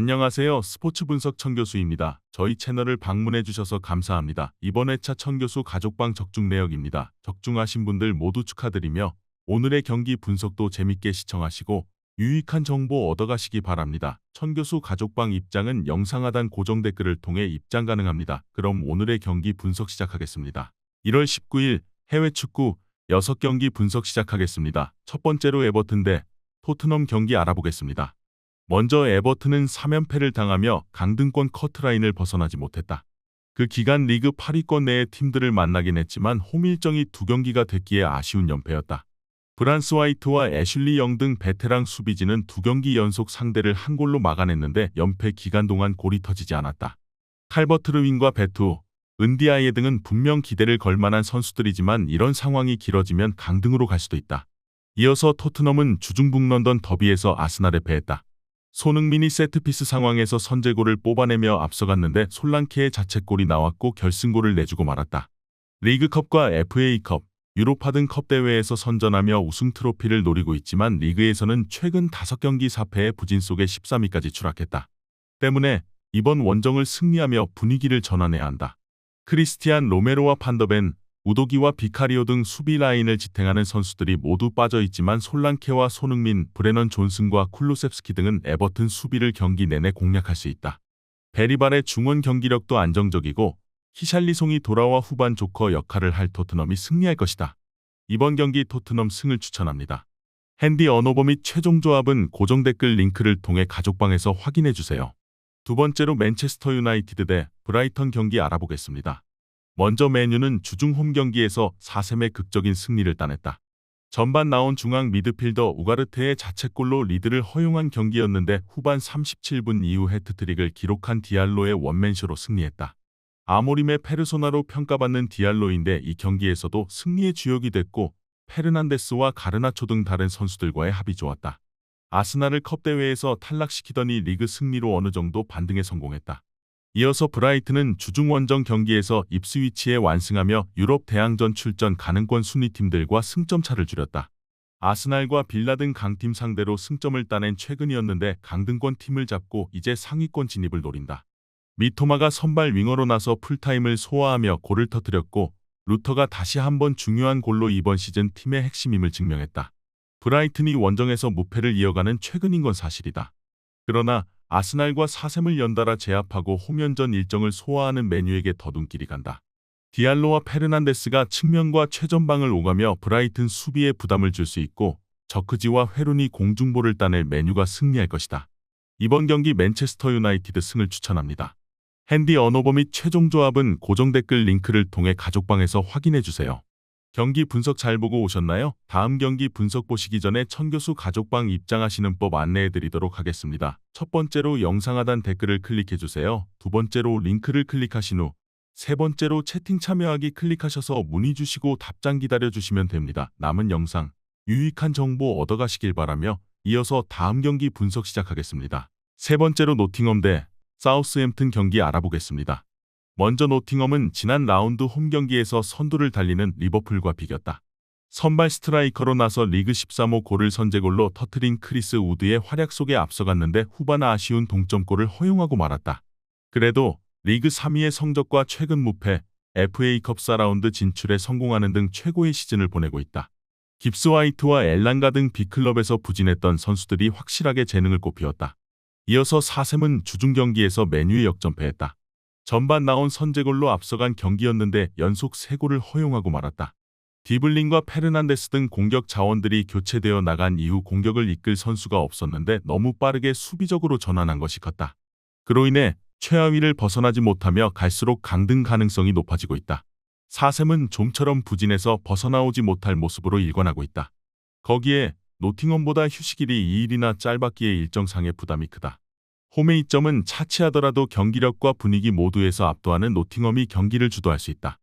안녕하세요. 스포츠 분석 청 교수입니다. 저희 채널을 방문해 주셔서 감사합니다. 이번 회차 청 교수 가족방 적중 내역입니다. 적중하신 분들 모두 축하드리며 오늘의 경기 분석도 재밌게 시청하시고 유익한 정보 얻어가시기 바랍니다. 천 교수 가족방 입장은 영상 하단 고정 댓글을 통해 입장 가능합니다. 그럼 오늘의 경기 분석 시작하겠습니다. 1월 19일 해외 축구 6경기 분석 시작하겠습니다. 첫 번째로 에버튼 대 토트넘 경기 알아보겠습니다. 먼저 에버튼은 3연패를 당하며 강등권 커트라인을 벗어나지 못했다. 그 기간 리그 8위권 내의 팀들을 만나긴 했지만 홈 일정이 두 경기가 됐기에 아쉬운 연패였다. 브란스 화이트와 애슐리 영 등 베테랑 수비진은 두 경기 연속 상대를 한 골로 막아냈는데 연패 기간 동안 골이 터지지 않았다. 칼버트르윈과 베투, 은디아예 등은 분명 기대를 걸 만한 선수들이지만 이런 상황이 길어지면 강등으로 갈 수도 있다. 이어서 토트넘은 주중 북 런던 더비에서 아스날에 패했다. 손흥민이 세트피스 상황에서 선제골을 뽑아내며 앞서갔는데 솔랑케의 자책골이 나왔고 결승골을 내주고 말았다. 리그컵과 FA컵, 유로파 등 컵 대회에서 선전하며 우승 트로피를 노리고 있지만 리그에서는 최근 5경기 4패의 부진 속에 13위까지 추락했다. 때문에 이번 원정을 승리하며 분위기를 전환해야 한다. 크리스티안 로메로와 판더벤, 우도기와 비카리오 등 수비 라인을 지탱하는 선수들이 모두 빠져 있지만 솔랑케와 손흥민, 브레넌 존슨과 쿨루셉스키 등은 에버튼 수비를 경기 내내 공략할 수 있다. 베리발의 중원 경기력도 안정적이고 히샬리송이 돌아와 후반 조커 역할을 할 토트넘이 승리할 것이다. 이번 경기 토트넘 승을 추천합니다. 핸디 언어버 및 최종 조합은 고정 댓글 링크를 통해 가족방에서 확인해 주세요. 두 번째로 맨체스터 유나이티드 대 브라이턴 경기 알아보겠습니다. 먼저 메뉴는 주중 홈 경기에서 4셈의 극적인 승리를 따냈다. 전반 나온 중앙 미드필더 우가르테의 자책골로 리드를 허용한 경기였는데 후반 37분 이후 해트트릭을 기록한 디알로의 원맨쇼로 승리했다. 아모림의 페르소나로 평가받는 디알로인데 이 경기에서도 승리의 주역이 됐고 페르난데스와 가르나초 등 다른 선수들과의 합이 좋았다. 아스날을 컵대회에서 탈락시키더니 리그 승리로 어느 정도 반등에 성공했다. 이어서 브라이트는 주중 원정 경기에서 입스위치에 완승하며 유럽 대항전 출전 가능권 순위팀들과 승점 차를 줄였다. 아스날과 빌라 등 강팀 상대로 승점을 따낸 최근이었는데 강등권 팀을 잡고 이제 상위권 진입을 노린다. 미토마가 선발 윙어로 나서 풀타임을 소화하며 골을 터뜨렸고 루터가 다시 한번 중요한 골로 이번 시즌 팀의 핵심임을 증명했다. 브라이튼이 원정에서 무패를 이어가는 최근인 건 사실이다. 그러나 아스날과 사셈을 연달아 제압하고 홈연전 일정을 소화하는 메뉴에게 더 눈길이 간다. 디알로와 페르난데스가 측면과 최전방을 오가며 브라이튼 수비에 부담을 줄 수 있고 저크지와 회룬이 공중볼을 따낼 메뉴가 승리할 것이다. 이번 경기 맨체스터 유나이티드 승을 추천합니다. 핸디 언어버 및 최종 조합은 고정 댓글 링크를 통해 가족방에서 확인해 주세요. 경기 분석 잘 보고 오셨나요? 다음 경기 분석 보시기 전에 천교수 가족방 입장하시는 법 안내해 드리도록 하겠습니다. 첫 번째로 영상 하단 댓글을 클릭해 주세요. 두 번째로 링크를 클릭하신 후 세 번째로 채팅 참여하기 클릭하셔서 문의 주시고 답장 기다려 주시면 됩니다. 남은 영상 유익한 정보 얻어가시길 바라며 이어서 다음 경기 분석 시작하겠습니다. 세 번째로 노팅엄 대 사우스햄튼 경기 알아보겠습니다. 먼저 노팅엄은 지난 라운드 홈 경기에서 선두를 달리는 리버풀과 비겼다. 선발 스트라이커로 나서 리그 13호 골을 선제골로 터트린 크리스 우드의 활약 속에 앞서갔는데 후반 아쉬운 동점골을 허용하고 말았다. 그래도 리그 3위의 성적과 최근 무패, FA컵 4라운드 진출에 성공하는 등 최고의 시즌을 보내고 있다. 깁스 화이트와 엘란가 등 B클럽에서 부진했던 선수들이 확실하게 재능을 꽃피웠다. 이어서 사셈은 주중 경기에서 메뉴에 역전패했다. 전반 나온 선제골로 앞서간 경기였는데 연속 3골을 허용하고 말았다. 디블링과 페르난데스 등 공격 자원들이 교체되어 나간 이후 공격을 이끌 선수가 없었는데 너무 빠르게 수비적으로 전환한 것이 컸다. 그로 인해 최하위를 벗어나지 못하며 갈수록 강등 가능성이 높아지고 있다. 사셈은 좀처럼 부진해서 벗어나오지 못할 모습으로 일관하고 있다. 거기에 노팅엄보다 휴식일이 2일이나 짧았기에 일정상의 부담이 크다. 홈의 이점은 차치하더라도 경기력과 분위기 모두에서 압도하는 노팅엄이 경기를 주도할 수 있다.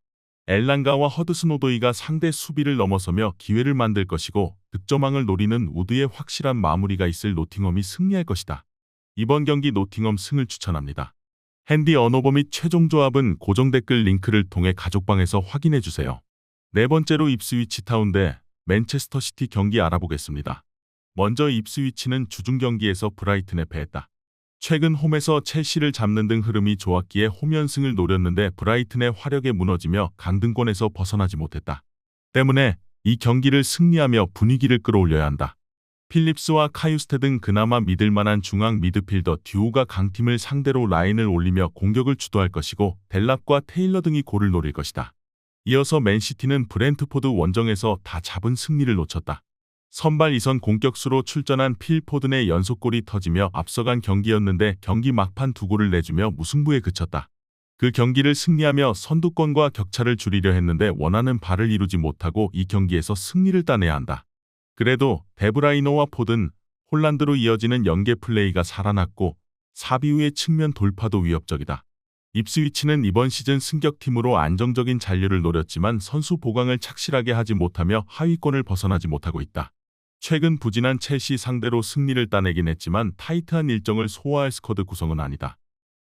엘란가와 허드슨 오도이가 상대 수비를 넘어서며 기회를 만들 것이고 득점왕을 노리는 우드의 확실한 마무리가 있을 노팅엄이 승리할 것이다. 이번 경기 노팅엄 승을 추천합니다. 핸디 언어버 및 최종 조합은 고정 댓글 링크를 통해 가족방에서 확인해 주세요. 네 번째로 입스위치 타운 대 맨체스터 시티 경기 알아보겠습니다. 먼저 입스위치는 주중 경기에서 브라이튼에 패했다. 최근 홈에서 첼시를 잡는 등 흐름이 좋았기에 홈 연승을 노렸는데 브라이튼의 화력에 무너지며 강등권에서 벗어나지 못했다. 때문에 이 경기를 승리하며 분위기를 끌어올려야 한다. 필립스와 카유스테 등 그나마 믿을 만한 중앙 미드필더 듀오가 강팀을 상대로 라인을 올리며 공격을 주도할 것이고 델랍과 테일러 등이 골을 노릴 것이다. 이어서 맨시티는 브렌트포드 원정에서 다 잡은 승리를 놓쳤다. 선발 이선 공격수로 출전한 필 포든의 연속골이 터지며 앞서간 경기였는데 경기 막판 두 골을 내주며 무승부에 그쳤다. 그 경기를 승리하며 선두권과 격차를 줄이려 했는데 원하는 바를 이루지 못하고 이 경기에서 승리를 따내야 한다. 그래도 데브라이노와 포든, 홀란드로 이어지는 연계 플레이가 살아났고 사비우의 측면 돌파도 위협적이다. 입스위치는 이번 시즌 승격팀으로 안정적인 잔류를 노렸지만 선수 보강을 착실하게 하지 못하며 하위권을 벗어나지 못하고 있다. 최근 부진한 첼시 상대로 승리를 따내긴 했지만 타이트한 일정을 소화할 스쿼드 구성은 아니다.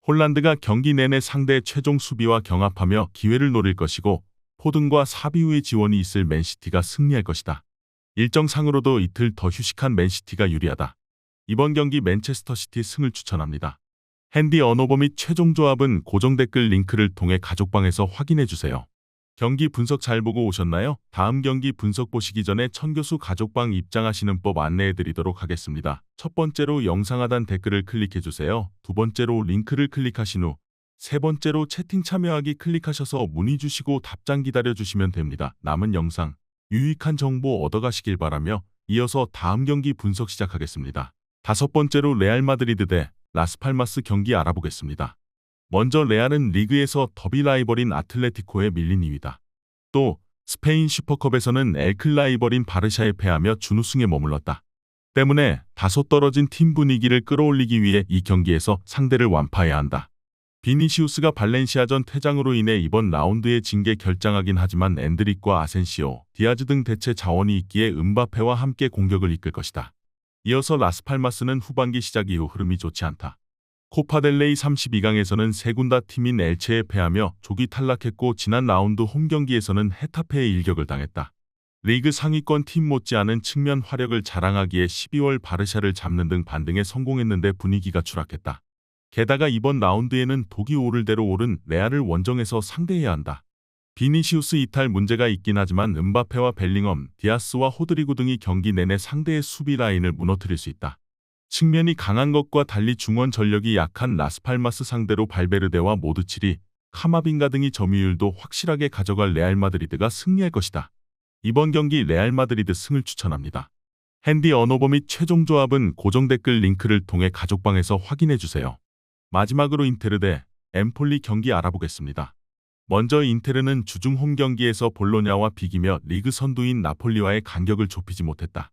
홀란드가 경기 내내 상대의 최종 수비와 경합하며 기회를 노릴 것이고 포든과 사비우의 지원이 있을 맨시티가 승리할 것이다. 일정상으로도 이틀 더 휴식한 맨시티가 유리하다. 이번 경기 맨체스터 시티 승을 추천합니다. 핸디 언어버 및 최종 조합은 고정 댓글 링크를 통해 가족방에서 확인해 주세요. 경기 분석 잘 보고 오셨나요? 다음 경기 분석 보시기 전에 천교수 가족방 입장하시는 법 안내해 드리도록 하겠습니다. 첫 번째로 영상 하단 댓글을 클릭해 주세요. 두 번째로 링크를 클릭하신 후 세 번째로 채팅 참여하기 클릭하셔서 문의 주시고 답장 기다려 주시면 됩니다. 남은 영상 유익한 정보 얻어가시길 바라며 이어서 다음 경기 분석 시작하겠습니다. 다섯 번째로 레알 마드리드 대 라스팔마스 경기 알아보겠습니다. 먼저 레알은 리그에서 더비 라이벌인 아틀레티코에 밀린 2위다. 또 스페인 슈퍼컵에서는 엘클 라이벌인 바르샤에 패하며 준우승에 머물렀다. 때문에 다소 떨어진 팀 분위기를 끌어올리기 위해 이 경기에서 상대를 완파해야 한다. 비니시우스가 발렌시아전 퇴장으로 인해 이번 라운드에 징계 결장하긴 하지만 엔드릭과 아센시오, 디아즈 등 대체 자원이 있기에 은바페와 함께 공격을 이끌 것이다. 이어서 라스팔마스는 후반기 시작 이후 흐름이 좋지 않다. 코파델레이 32강에서는 세 군 다 팀인 엘체에 패하며 조기 탈락했고 지난 라운드 홈 경기에서는 헤타페의 일격을 당했다. 리그 상위권 팀 못지않은 측면 화력을 자랑하기에 12월 바르샤를 잡는 등 반등에 성공했는데 분위기가 추락했다. 게다가 이번 라운드에는 독이 오를 대로 오른 레알을 원정에서 상대해야 한다. 비니시우스 이탈 문제가 있긴 하지만 은바페와 벨링엄, 디아스와 호드리구 등이 경기 내내 상대의 수비 라인을 무너뜨릴 수 있다. 측면이 강한 것과 달리 중원 전력이 약한 라스팔마스 상대로 발베르데와 모드칠이 카마빈가 등이 점유율도 확실하게 가져갈 레알 마드리드가 승리할 것이다. 이번 경기 레알 마드리드 승을 추천합니다. 핸디 언어버 및 최종 조합은 고정 댓글 링크를 통해 가족방에서 확인해 주세요. 마지막으로 인테르 대 엠폴리 경기 알아보겠습니다. 먼저 인테르는 주중 홈 경기에서 볼로냐와 비기며 리그 선두인 나폴리와의 간격을 좁히지 못했다.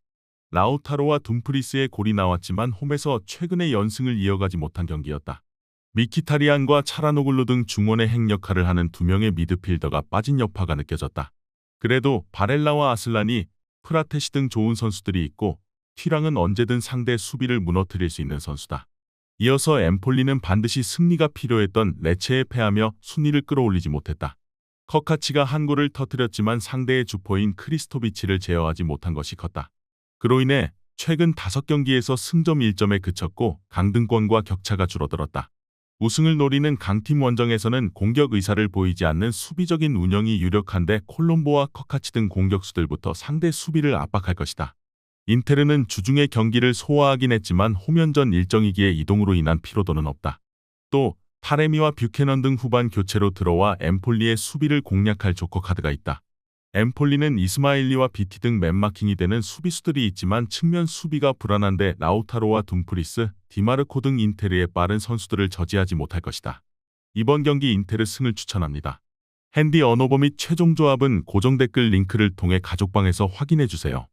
라우타로와 둠프리스의 골이 나왔지만 홈에서 최근의 연승을 이어가지 못한 경기였다. 미키타리안과 차라노글루 등 중원의 핵 역할을 하는 두 명의 미드필더가 빠진 여파가 느껴졌다. 그래도 바렐라와 아슬란이 프라테시 등 좋은 선수들이 있고 티랑은 언제든 상대 수비를 무너뜨릴 수 있는 선수다. 이어서 엠폴리는 반드시 승리가 필요했던 레체에 패하며 순위를 끌어올리지 못했다. 커카치가 한 골을 터뜨렸지만 상대의 주포인 크리스토비치를 제어하지 못한 것이 컸다. 그로 인해 최근 5경기에서 승점 1점에 그쳤고 강등권과 격차가 줄어들었다. 우승을 노리는 강팀 원정에서는 공격 의사를 보이지 않는 수비적인 운영이 유력한데 콜롬보와 커카치 등 공격수들부터 상대 수비를 압박할 것이다. 인테르는 주중에 경기를 소화하긴 했지만 홈연전 일정이기에 이동으로 인한 피로도는 없다. 또 타레미와 뷰캐넌 등 후반 교체로 들어와 엠폴리의 수비를 공략할 조커 카드가 있다. 엠폴리는 이스마일리와 비티 등 맨마킹이 되는 수비수들이 있지만 측면 수비가 불안한데 라우타로와 둠프리스, 디마르코 등 인테르의 빠른 선수들을 저지하지 못할 것이다. 이번 경기 인테르 승을 추천합니다. 핸디 언어버 및 최종 조합은 고정 댓글 링크를 통해 가족방에서 확인해 주세요.